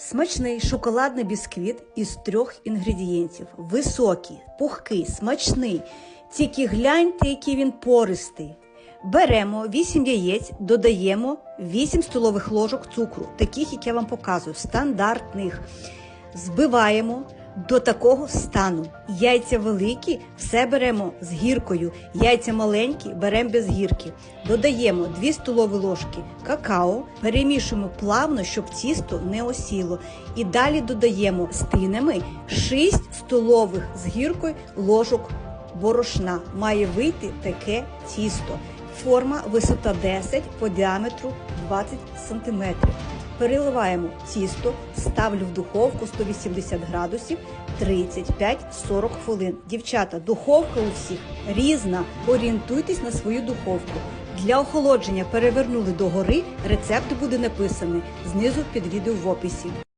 Смачний шоколадний бісквіт із трьох інгредієнтів. Високий, пухкий, смачний. Тільки гляньте, який він пористий. Беремо 8 яєць, додаємо 8 столових ложок цукру, таких, як я вам показую, стандартних. Збиваємо до такого стану. Яйця великі, все беремо з гіркою. Яйця маленькі беремо без гірки. Додаємо 2 столові ложки какао, перемішуємо плавно, щоб тісто не осіло. І далі додаємо стинами 6 столових з гіркою ложок борошна. Має вийти таке тісто. Форма висота 10 по діаметру 20 см. Переливаємо тісто, ставлю в духовку 180 градусів 35-40 хвилин. Дівчата, духовка у всіх різна. Орієнтуйтесь на свою духовку. Для охолодження перевернули догори. Рецепт буде написаний знизу під відео в описі.